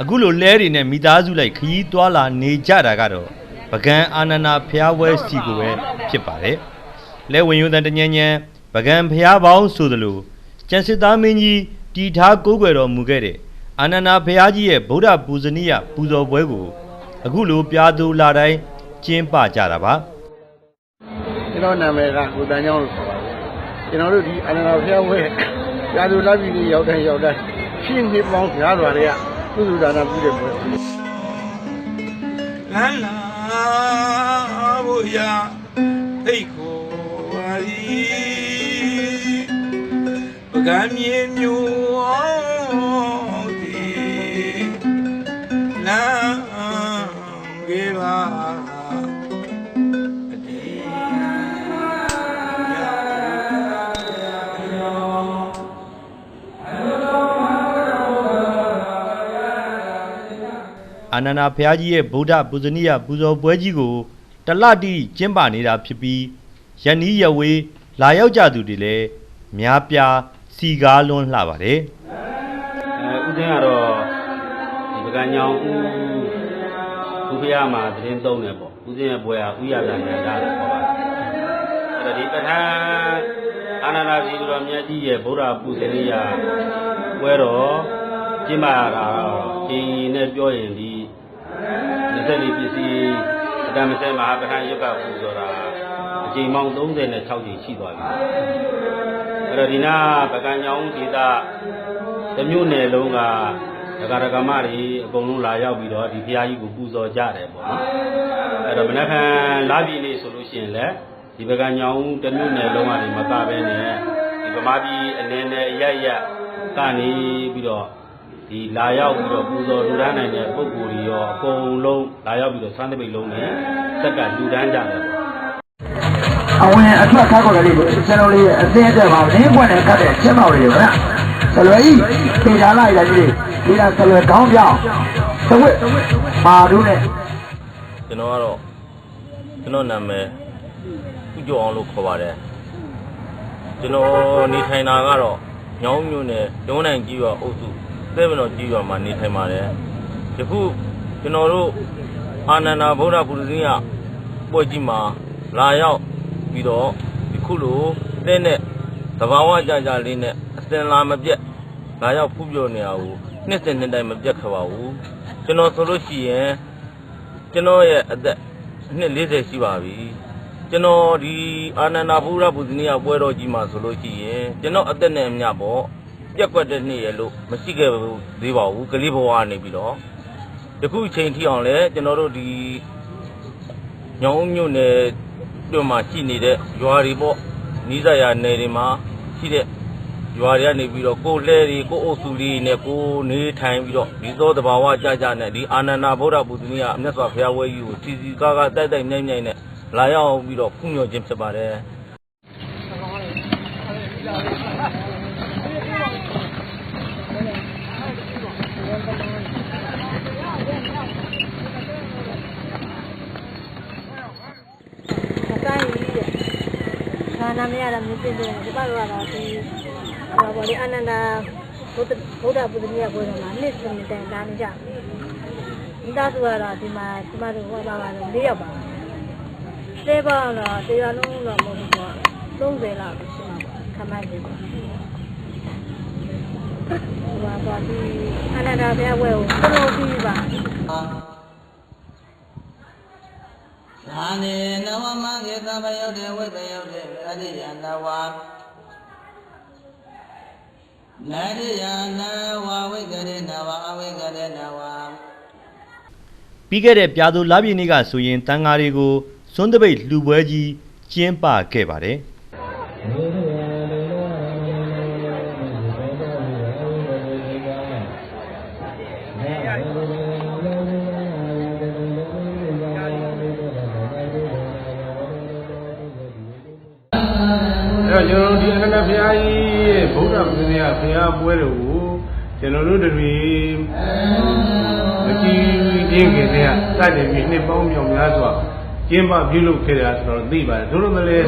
အခုလိုလဲတွေနဲ့မိသားစုလိုက်ခရီးသွားလာနေကြတာကတော့ပကံအာနန္ဒာဖျားဝဲစီကိုပဲဖြစ်ပါတယ်လဲဝင်ယွန်းတန်တညံညံပကံဖျားပေါင်းဆိုသလိုကျန်စစ်သားမင်းကြီးတီထားကိုးကွယ်တော်မူခဲ့တဲ့အာနန္ဒာဖျားကြီးရဲ့ဗုဒ္ဓပူဇနီယပူဇော်ပွဲကို အခုလိုပြာသူလာတိုင်းကျင်းပကြတာပါကျွန်တော်နာမည်ကကိုတန်ချောင်းလို့ခေါ်ပါတယ်ကျွန်တော်တို့ဒီအနန္တဖျားဝဲရာဇူလာပြည်ကြီးရောက်တိုင်းရောက်တိုင်းရှင်းနေပေါင်းကြားတော်တွေက ကုသဒါနပြုတဲ့ပွဲလန်းလာဖို့ရာဖိတ်ခေါ်ပါသည်ပကံမြေမျိုး အာနန္ဒာဘုရားကြီးရဲ့ဗုဒ္ဓပူဇနီယပူဇော်ပွဲကြီးကိုတလတိကျင်းပနေတာဖြစ်ပြီးယန္နီးယဝေးလာရောက်ကြသူတွေလည်းများပြားစီကားလွန်းလှပါတယ်အဲဥစဉ်ကတော့ဒီပကံညောင်ဦးဦးဖျားမှာသတင်းသုံးတယ်ပေါ့ဥစဉ်ရဲ့ဘွယ်ဟာဥရတာညာတာလို့ခေါ်ပါတယ်အဲ့တော့ဒီပဋ္ဌာန်းအာနန္ဒာစီတော်မြတ်ကြီးရဲ့ဗုဒ္ဓပူဇနီယပွဲတော်ကျင်းပတာတော့အင်းနဲ့ပြောရင်ဒီ 24ပစ္စည်းအတ္တမစဲမဟာပဋ္ဌာန်းယုတ်ကပူဇော်တာအချိန်ပေါင်း36ချိန်ရှိသွားပြီအဲ့တော့ဒီနာပကံညောင်ဒေသတမျိုးနယ်လုံးကဒကာဒကာမတွေအကုန်လုံးလာရောက်ပြီးတော့ဒီဘုရားကြီးကိုပူဇော်ကြတယ်ပေါ့နော်အဲ့တော့မနက်ဖြန်လာပြီနေ့ဆိုလို့ရှိရင်လည်းဒီဘကညောင်တမျိုးနယ်လုံးကနေမကပဲနဲ့ဒီဗမာပြည်အနေနဲ့ရရက်ကနေပြီးတော့ ဒီလာရောက်ပြီးတော့ပူဇော်လူဒန်းနိုင်တဲ့ပုဂ္ဂိုလ်တွေရောအကုန်လုံးလာရောက်ပြီးတော့သံသပိတ်လုံးနဲ့စက်ကလူဒန်းကြတယ်ပေါ့အဝင်အထွက်ခါခေါ်တယ်လေးကိုကျွန်တော်လေးရဲ့အသင်းအတွက်ပါနင်းပွင့်နဲ့ခတ်တဲ့ချင်းမောက်လေးကိုနော်ဆလွယ်ကြီးထေချာလိုက်တယ်ကြီးဒီကဆလွယ်ခေါင်းပြောင်းသဝစ်မာဒုနဲ့ကျွန်တော်ကတော့ကျွန်တော်နာမည်ဥကျော်အောင်လို့ခေါ်ပါတယ်ကျွန်တော်နေထိုင်တာကတော့ညောင်းမြို့နယ်တုံးနိုင်ကြီးရွာအုပ်စု သဲမတော်ကြီးရွာမှာနေထိုင်ပါတယ်ယခုကျွန်တော်တို့အာနန္ဒာဗုဒ္ဓဘုရားရှင်ကပွဲကြီးမှာလာရောက်ပြီးတော့ဒီခုလိုတဲ့နဲ့သဘာဝကြကြလေးနဲ့အစင်လာမပြတ်လာရောက်ဖူးပြောနေတာကိုနှစ်စဉ်နှစ်တိုင်းမပြတ်ခပါဘူးကျွန်တော်ဆိုလို့ရှိရင်ကျွန်တော်ရဲ့အသက်နှစ်40ရှိပါပြီကျွန်တော်ဒီအာနန္ဒာဘုရားဘုဇနီယပွဲတော်ကြီးမှာဆိုလို့ရှိရင်ကျွန်တော်အသက်နဲ့အမျှပေါ့ ပြက်ကွက်တဲ့နေ့ရလို့မရှိခဲ့ဘူးသေးပါဘူးကလေးဘဝကနေပြီးတော့ယခုအချိန်ထိအောင်လဲကျွန်တော်တို့ဒီညောင်မြို့နယ်တို့မှာရှိနေတဲ့ရွာတွေပေါ့နီးစပ်ရာနယ်တွေမှာရှိတဲ့ရွာတွေကနေပြီးတော့ကိုယ်လှဲတွေကိုယ်အုပ်စုလေးနဲ့ကိုယ်နေထိုင်ပြီးတော့ဒီသောတဘာဝကြကြနဲ့ဒီအာနန္ဒာဗုဒ္ဓဘုဇနီယအမြတ်စွာဘုရားဝဲကြီးကိုစီစီကားကားတိုက်တိုက်မြိုင်မြိုင်နဲ့လာရောက်ပြီးတော့ဖူးမြော်ခြင်းဖြစ်ပါတယ် မကိုင်းကြီးတဲ့။ဒါနာ မည်ရတာမြင်ပြတယ်ဒီဘက်ကတော့ဒီဟောဘောလေးအနန္ဒာဘုဒ္ဓဘုရားပုဒ်မြတ်ဘုရားမှာနှစ်စဉ်တိုင်လာနေကြတယ်။ဒီသားစုကတော့ဒီမှာကျမတို့ဟောပါပါတော့၄ယောက်ပါ။သေးပါတော့တရားလုံးတော့မဟုတ်ဘူးပေါ့။30လောက်ရှိမှာပေါ့ခမကြီးပေါ့။ဟိုပါတော့ဒီအနန္ဒာဘုရားဝဲကိုတော်တော်ပြီးပါသာနေနဝမကေသဗယုတ်တေဝိပယုတ်တေ အရိယနဝနရိယနဝဝိကရေနဝအဝိကရေနဝပြီးခဲ့တဲ့ပြာသူလပြည့်နေ့ကဆိုရင်တန်ဃာတွေကိုစွန်းတပိတ်လှူပွဲကြီးကျင်းပခဲ့ပါတယ် တော့ကျွန်တော်တို့ဒီအနန္တဘုရားကြီးရဲ့ဗုဒ္ဓဘုရားဘုရားပွဲတော်ကိုကျွန်တော်တို့တွေမကြည့်ရင်းခင်တဲ့စတဲ့ပြီးနှစ်ပေါင်းမြောက်များစွာကျင်းပပြုလုပ်ခဲ့တာဆိုတော့သိပါတယ်တို့လိုမလဲ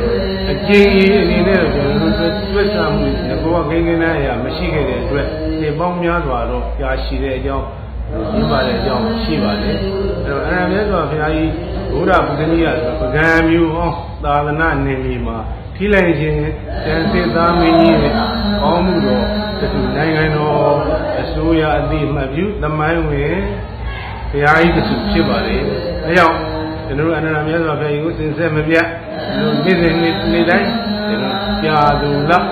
အကျဉ်းကြီးအနေနဲ့တော့ကျွန်တော်တို့တွေ့ဆမှုဘောကကိန်းကိန်းနဲ့အရာမရှိခဲ့တဲ့အတွက်နှစ်ပေါင်းများစွာတော့ကြာရှိတဲ့အကြောင်းကျင်းပတဲ့အကြောင်းရှိပါတယ်အဲ့တော့အရဟံမြတ်စွာဘုရားကြီးဘုရားပုဂ္ဂိယဆိုပကံမျိုးဟောသာသနာနယ်မြေမှာ ထိလိုက်ခြင်းတန်စစ်သားမင်းကြီးရဲ့ကောင်းမှုတော်တူနိုင်ငံတော်အစိုးရအသိမှတ်ပြုသမိုင်းဝင်ဘုရားကြီးတစ်ခုဖြစ်ပါတယ်အဲကြောင့်ကျွန်တော်တို့အနန္တမြတ်စွာဘုရားကြီးကိုစင်ဆက်မပြတ်နေ့စဉ်နေ့နေ့တိုင်းကျွန်တော်ကြာသူလား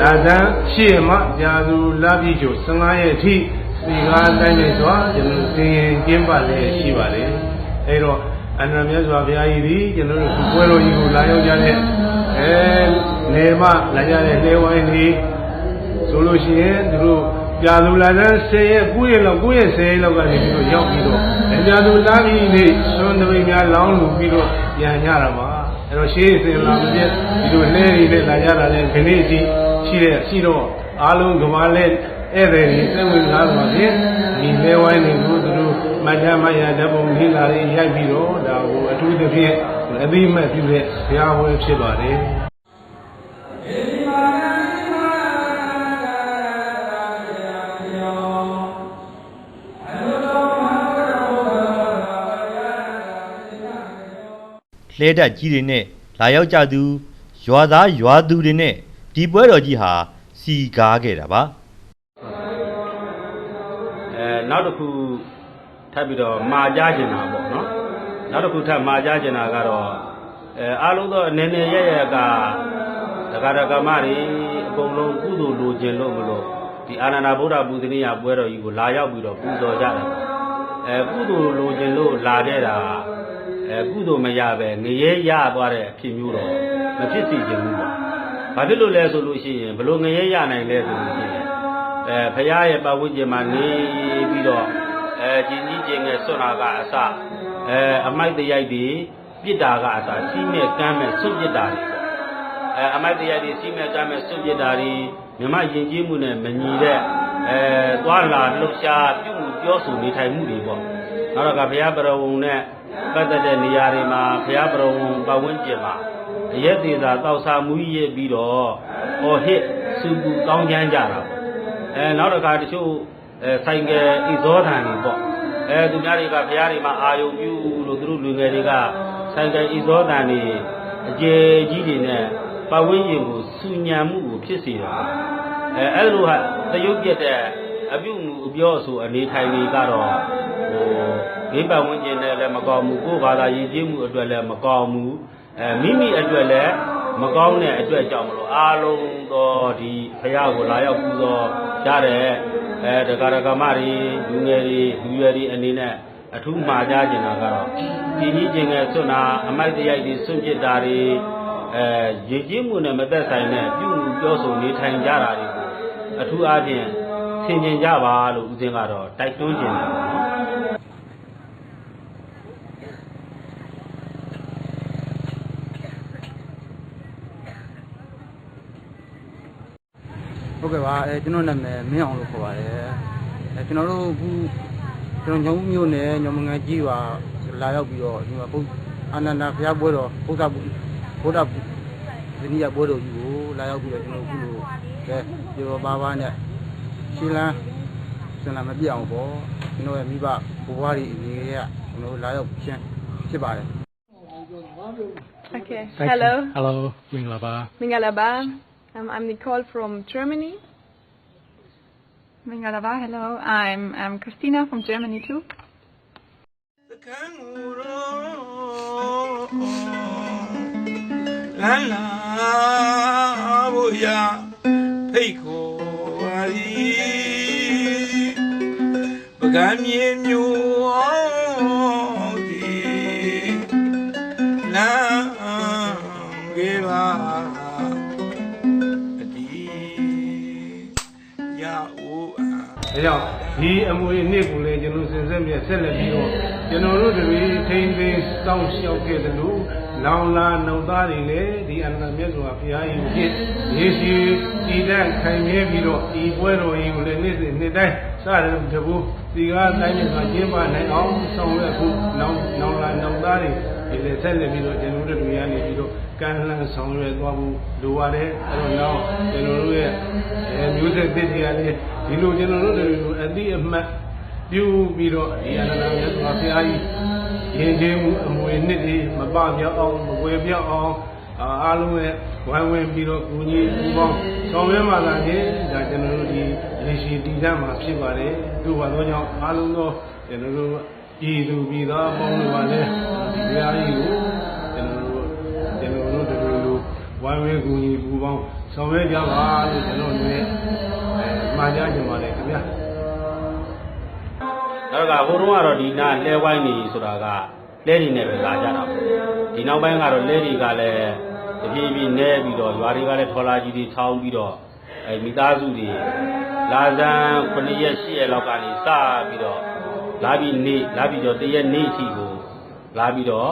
လာသန်းရှေ့မှကြာသူလာပြီကျို့15ရက်အထိဒီကားတိုင်းနဲ့ဆိုကျွန်တော်သင်ရင်ကျင်းပလည်းရှိပါတယ်အဲတော့အနန္တမြတ်စွာဘုရားကြီးဒီကျွန်တော်တို့ဒီပွဲတော်ကြီးကိုလာရောက်ကြတဲ့ အဲနေမလာကြတဲ့နေဝိုင်းဒီဆိုလို့ရှိရင်သူတို့ကြာသူလာတဲ့10ရက်9ရက်လောက်9ရက်10ရက်လောက်ကနေပြီးတော့ရောက်ပြီးတော့အကြာသူလာပြီးနေသွန်တပိများလောင်းလူပြီးတော့ပြန်ကြတာပါအဲ့တော့ရှေးစင်လာမပြည့်ဒီလိုလဲရည်နဲ့လာကြတာလဲခနေ့အထိရှိတဲ့ရှိတော့အားလုံးကဘာလဲဧည့်သည်တွေစိတ်ဝင်စားပါဖြင့်ဒီလဲဝိုင်းတွေကိုသူတို့မတ္တမယဓပုံမိလာတွေရိုက်ပြီးတော့ဒါကိုအထူးသဖြင့် အသိမဲ့ပြုတဲ့ဘုရားဝဲဖြစ်ပါတယ်လှဲတက်ကြီးတွေနဲ့လာရောက်ကြသူရွာသားရွာသူတွေနဲ့ဒီပွဲတော်ကြီးဟာစီကားခဲ့တာပါအဲနောက်တစ်ခုထပ်ပြီးတော့မာကြကျင်တာပေါ့နော် နောက်တစ်ခုထပ်မာကြကျင်တာကတော့အဲအားလုံးသောအနေနဲ့ရရကဒကာဒကာမတွေအကုန်လုံးကုသိုလ်လိုချင်လို့မလို့ဒီအာနန္ဒဗုဒ္ဓပူဇနီယပွဲတော်ကြီးကိုလာရောက်ပြီးတော့ပူဇော်ကြတယ်အဲကုသိုလ်လိုချင်လို့လာခဲ့တာအဲကုသိုလ်မရပဲငရဲရသွားတဲ့အဖြစ်မျိုးတော့မဖြစ်စီခြင်းဘူးပေါ့ဘာဖြစ်လို့လဲဆိုလို့ရှိရင်ဘလို့ငရဲရနိုင်လဲဆိုလို့ရှိရင်အဲဖရာရဲ့ပတ်ဝန်းကျင်မှာနေပြီးတော့အဲကျင်ကြီးကျင်ငယ်ဆွတ်တာကအစ အဲအမိုက်တရိုက်တွေပြစ်တာကအစစီးမဲ့ကမ်းမဲ့ဆွတ်ပြစ်တာတွေပေါ့အဲအမိုက်တရိုက်တွေစီးမဲ့ကမ်းမဲ့ဆွတ်ပြစ်တာတွေမြမယဉ်ကျေးမှုနဲ့မညီတဲ့အဲသွားလာလှုပ်ရှားပြုမှုပြောဆိုနေထိုင်မှုတွေပေါ့နောက်တော့ကဘုရားပရဝုံနဲ့ပတ်သက်တဲ့နေရာတွေမှာဘုရားပရဝုံပတ်ဝန်းကျင်မှာအရက်သေးသာတောက်စားမူရစ်ပြီးတော့ဟောဟစ်စူပူကောင်းချမ်းကြတာပေါ့အဲနောက်တစ်ခါတချို့အဲဆိုင်ကယ်ဤဇောဓာန်တွေပေါ့ အဲသူများတွေကဘုရားတွေမှာအာယုံပြုလို့သူတို့လူငယ်တွေကဆိုင်ကယ်ဤဇောဓာန်တွေအကျယ်ကြီးတွေနဲ့ပတ်ဝန်းကျင်ကိုစူညံမှုကိုဖြစ်စေတာအဲအဲ့လိုဟာတရုပ်ပြက်တဲ့အပြုမှုအပြောအဆိုအနေထိုင်တွေကတော့ဟိုဂိမ်းပတ်ဝန်းကျင်နဲ့လည်းမကောင်းဘူးကိုယ်ဘာသာရည်ကြည်မှုအတွက်လည်းမကောင်းဘူးအဲမိမိအတွက်လည်းမကောင်းတဲ့အတွက်ကြောင့်မလို့အားလုံးသောဒီဘုရားကိုလာရောက်ပူဇော်ကြတဲ့ အဲဒကာဒကာမတွေလူငယ်တွေလူရွယ်တွေအနေနဲ့အထူးမှာကြကျင်တာကတော့ဒီကြီးကျင်ငယ်ဆွနာအမိုက်တရိုက်တွေဆွန့်ပစ်တာတွေအဲရည်ကြည်မှုနဲ့မသက်ဆိုင်တဲ့ပြုမှုပြောဆိုနေထိုင်ကြတာတွေကိုအထူးအားဖြင့်ဆင်ခြင်ကြပါလို့ဦးဇင်းကတော့တိုက်တွန်းကျင်တယ် ဟုတ်ကဲ့ပါအဲကျွန်တော်နာမည်မင်းအောင်လို့ခေါ်ပါတယ်အဲကျွန်တော်တို့အခုကျွန်တော်ညောင်ဦးမြို့နယ်ညောင်မငန်းကြီးရွာလာရောက်ပြီးတော့ဒီမှာဘုအာနန္ဒာဘုရားပွဲတော်ဘုရားဘုရားဇနီးရပွဲတော်ကြီးကိုလာရောက်ပြီးတော့ကျွန်တော်အခုလိုကဲပြေတော်ပါပါနဲ့ရှင်းလန်းစင်လာမပြတ်အောင်ပေါ့ကျွန်တော်ရဲ့မိဘဘဝတွေအနေနဲ့ကကျွန်တော်လာရောက်ရှင်းဖြစ်ပါတယ် Okay. Hello. Hello, Minglaba. Mingalaba. Um, I'm Nicole from Germany. Mingalaba, hello. I'm I'm Christina from Germany too. သကန်းကိုတော့လမ်းလာဖို့ရဖိတ် ဒါကြောင့်ဒီအမွေနှစ်ကိုလည်းကျွန်တော်စင်ဆက်မြတ်ဆက်လက်ပြီးတော့ကျွန်တော်တို့တွေထိန်းသိမ်းစောင့်ရှောက်ခဲ့သလိုလောင်လာနှုတ်သားတွေလည်းဒီအနန္တမြတ်စွာဘုရားကြီးဖြစ်ရေရှိတည်တဲ့ခိုင်မြဲပြီးတော့ဒီပွဲတော်ကြီးကိုလည်းနေ့စဉ်နေ့တိုင်းစတယ်တဘူးဒီကားတိုင်းမှာကျင်းပနိုင်အောင်ဆောင်ရွက်ဖို့လောင်လောင်လာနှုတ်သားတွေ ဒီလည်းဆက်လက်ပြီးတော့ကျွန်တော်တို့တွေကနေပြီးတော့ကံလန်းဆောင်ရွက်သွားဖို့လိုပါတယ်အဲ့တော့နောက်ကျွန်တော်တို့ရဲ့အဲမျိုးဆက်သစ်တွေကလည်းဒီလိုကျွန်တော်တို့တွေကိုအတိအမှတ်ပြုပြီးတော့ဒီအနန္တမြတ်စွာဘုရားကြီးရင်ကျင်းမှုအမွေနှစ်တွေမပပြောက်အောင်မကွယ်ပြောက်အောင်အာအားလုံးရဲ့ဝိုင်းဝန်းပြီးတော့ကိုကြီးပူပေါင်းဆောင်ရွက်မှလာခြင်းဒါကျွန်တော်တို့ဒီရေရှိတည်တတ်မှာဖြစ်ပါတယ်သူ့ဘာလို့ကြောင့်အားလုံးသောကျွန်တော်တို့ ပြည်သူပြည်သားပေါင်းလို့ပါလဲဒီဘုရားကြီးကိုကျွန်တော်တို့ကျွန်တော်တို့တို့တို့ဝိုင်းဝန်းကိုကြီးပူပေါင်းဆောင်ရွက်ကြပါလို့ကျွန်တော်တို့ရဲ့အဲမှာကြားကြပါတယ်ခင်ဗျာနောက်တော့ကဟိုတုန်းကတော့ဒီနာလဲဝိုင်းနေဆိုတာကလဲနေနဲ့ပဲလာကြတာပေါ့ဒီနောက်ပိုင်းကတော့လဲတွေကလည်းတပြေးပြေးနဲပြီးတော့ရွာတွေကလည်းထော်လာကြီးတွေထောင်းပြီးတော့အဲမိသားစုတွေလာဇန်9ရက်10ရက်လောက်ကနေစပြီးတော့ လာပြီးနေလာပြီးတော့တရက်နေ့အထိကိုလာပြီးတော့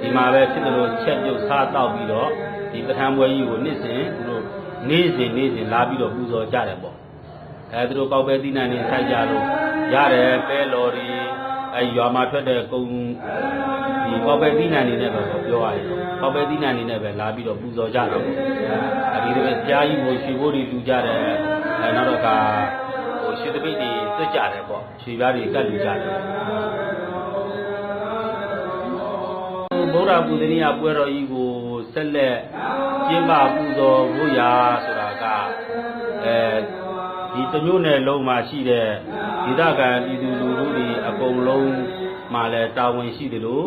ဒီမှာပဲဖြစ်တယ်လို့ချက်ပြုတ်စားတော့ပြီးတော့ဒီပဋ္ဌာန်းပွဲကြီးကိုနေ့စဉ်သူတို့နေ့စဉ်နေ့စဉ်လာပြီးတော့ပူဇော်ကြတယ်ပေါ့အဲသူတို့ကောက်ပဲသီးနှံတွေစိုက်ကြလို့ရတယ်ပဲလော်တွေအဲရွာမှာထွက်တဲ့ကုံဒီကောက်ပဲသီးနှံတွေနဲ့ပဲပြောရတယ်ကောက်ပဲသီးနှံတွေနဲ့ပဲလာပြီးတော့ပူဇော်ကြတယ်အဲဒီလိုပဲကြားကြီးကိုရွှေဘိုးတွေလူကြတယ်အဲနောက်တော့ကဟိုရွှေတပိတ်တွေ သွက်ကြတယ်ပေါ့ရွှေပြားတွေကတ်လူကြတယ်ဗုဒ္ဓပူဇနီယပွဲတော်ကြီးကိုဆက်လက်ကျင်းပပူဇော်ဖို့ရာဆိုတာကအဲဒီတစ်မျိုးနယ်လုံးမှာရှိတဲ့ဒေသခံပြည်သူလူထုတွေအကုန်လုံးမှာလည်းတာဝန်ရှိတယ်လို့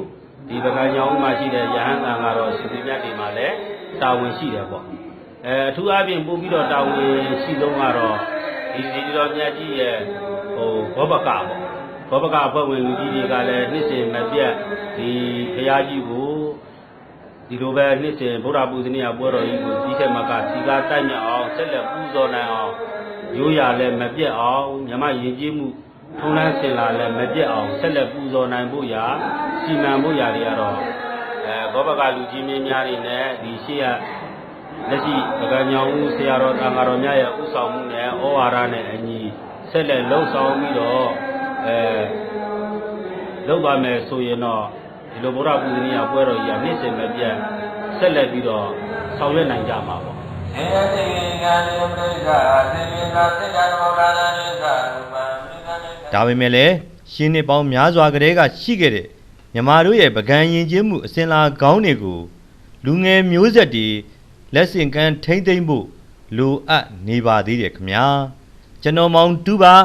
ဒီပကံကြောင်းမှာရှိတဲ့ရဟန်းတန်ကတော့ရှင်ပြမြတ်တွေမှာလည်းတာဝန်ရှိတယ်ပေါ့အဲအထူးအပြင်ပို့ပြီးတော့တာဝန်ရှိဆုံးကတော့ဒီဒီတော်မြတ်ကြီးရဲ့ ဟိုဘောပကပေါ့ဘောပကအဖွဲ့ဝင်လူကြီးတွေကလည်းနှစ်စဉ်မပြတ်ဒီဘုရားကြီးကိုဒီလိုပဲနှစ်စဉ်ဗုဒ္ဓပူဇနီယပွဲတော်ကြီးကိုဒီထက်မကစီကားတိုက်မြအောင်ဆက်လက်ပူဇော်နိုင်အောင်ရိုးရာလည်းမပြတ်အောင်မြမယဉ်ကျေးမှုထုံးလန်းစင်လာလည်းမပြတ်အောင်ဆက်လက်ပူဇော်နိုင်ဖို့ရာစီမံဖို့ရာတွေကတော့အဲဘောပကလူကြီးမင်းများတွေနဲ့ဒီရှေ့ရလက်ရှိပကံညောင်ဦးဆရာတော်တန်ဃာတော်များရဲ့ဥဆောင်မှုနဲ့ဩဝါဒနဲ့အညီ ဆက်လက်လှုပ်ဆောင်ပြီးတော့အဲလုပ်ပါမယ်ဆိုရင်တော့ဒီလိုဗုဒ္ဓပူဇနီယပွဲတော်ကြီးကနေ့စဉ်မပြတ်ဆက်လက်ပြီးတော့ဆောင်ရွက်နိုင်ကြမှာပေါ့ေယတိကံယပရိက္ခသေဝနာသက္ကရမောဂာနိကရူပံမိကနိကဒါပေမဲ့လည်းရှင်းနှစ်ပေါင်းများစွာကတည်းကရှိခဲ့တဲ့မြမာတို့ရဲ့ပကံရင်ချင်းမှုအစဉ်လာကောင်းတွေကိုလူငယ်မျိုးဆက်တွေလက်ဆင့်ကမ်းထိမ့်သိမ့်ဖို့လိုအပ်နေပါသေးတယ်ခင်ဗျာ ကျွန်တော်မောင်တူပါ